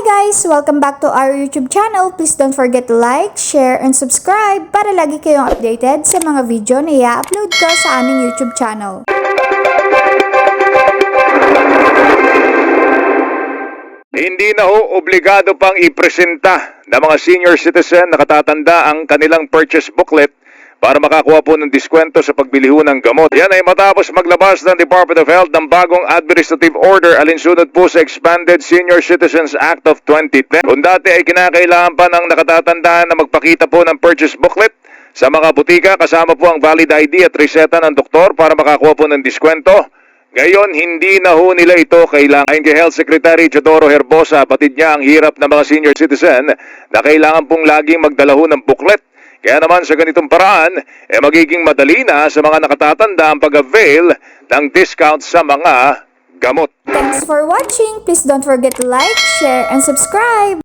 guys! Welcome back to our YouTube channel. Please don't forget to like, share, and subscribe para lagi kayong updated sa mga video na i-upload ko sa aming YouTube channel. Hindi na ho obligado pang ipresenta ng mga senior citizen na katatanda ang kanilang purchase booklet para makakuha po ng diskwento sa pagbili ho ng gamot. Yan ay matapos maglabas ng Department of Health ng bagong administrative order alinsunod po sa Expanded Senior Citizens Act of 2010. Kung dati ay kinakailangan pa ng nakatatanda na magpakita po ng purchase booklet sa mga butika kasama po ang valid ID at reseta ng doktor para makakuha po ng diskwento. Ngayon, hindi na ho nila ito kailangan. Ayon kay Health Secretary Chodoro Herbosa, batid niya ang hirap ng mga senior citizen na kailangan pong laging magdala ho ng booklet. Kaya naman sa ganitong paraan, eh magiging madali na sa mga nakatatanda ang pag-avail ng discount sa mga gamot. Thanks for watching! Please don't forget to like, share, and subscribe!